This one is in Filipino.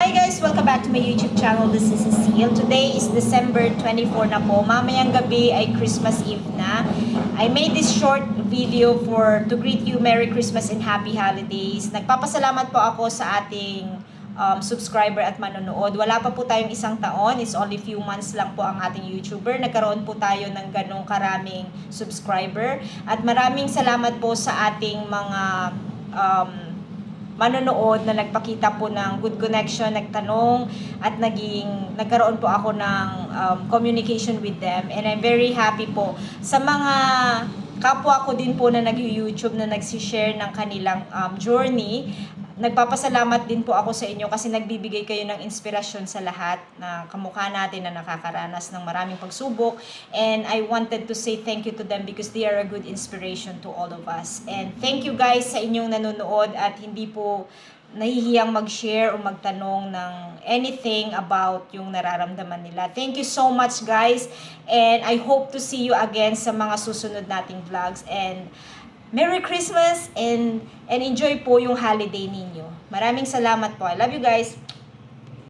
Hi guys! Welcome back to my YouTube channel. This is Cecile. Today is December 24 na po. Mamayang gabi ay Christmas Eve na. I made this short video for to greet you Merry Christmas and Happy Holidays. Nagpapasalamat po ako sa ating um, subscriber at manonood. Wala pa po tayong isang taon. It's only few months lang po ang ating YouTuber. Nagkaroon po tayo ng ganong karaming subscriber. At maraming salamat po sa ating mga um, manonood na nagpakita po ng good connection, nagtanong at naging nagkaroon po ako ng um, communication with them and I'm very happy po sa mga kapwa ko din po na nag-YouTube na nagsishare ng kanilang um, journey. Nagpapasalamat din po ako sa inyo kasi nagbibigay kayo ng inspirasyon sa lahat na kamukha natin na nakakaranas ng maraming pagsubok. And I wanted to say thank you to them because they are a good inspiration to all of us. And thank you guys sa inyong nanonood at hindi po nahihiyang mag-share o magtanong ng anything about yung nararamdaman nila. Thank you so much guys and I hope to see you again sa mga susunod nating vlogs and Merry Christmas and and enjoy po yung holiday ninyo. Maraming salamat po. I love you guys.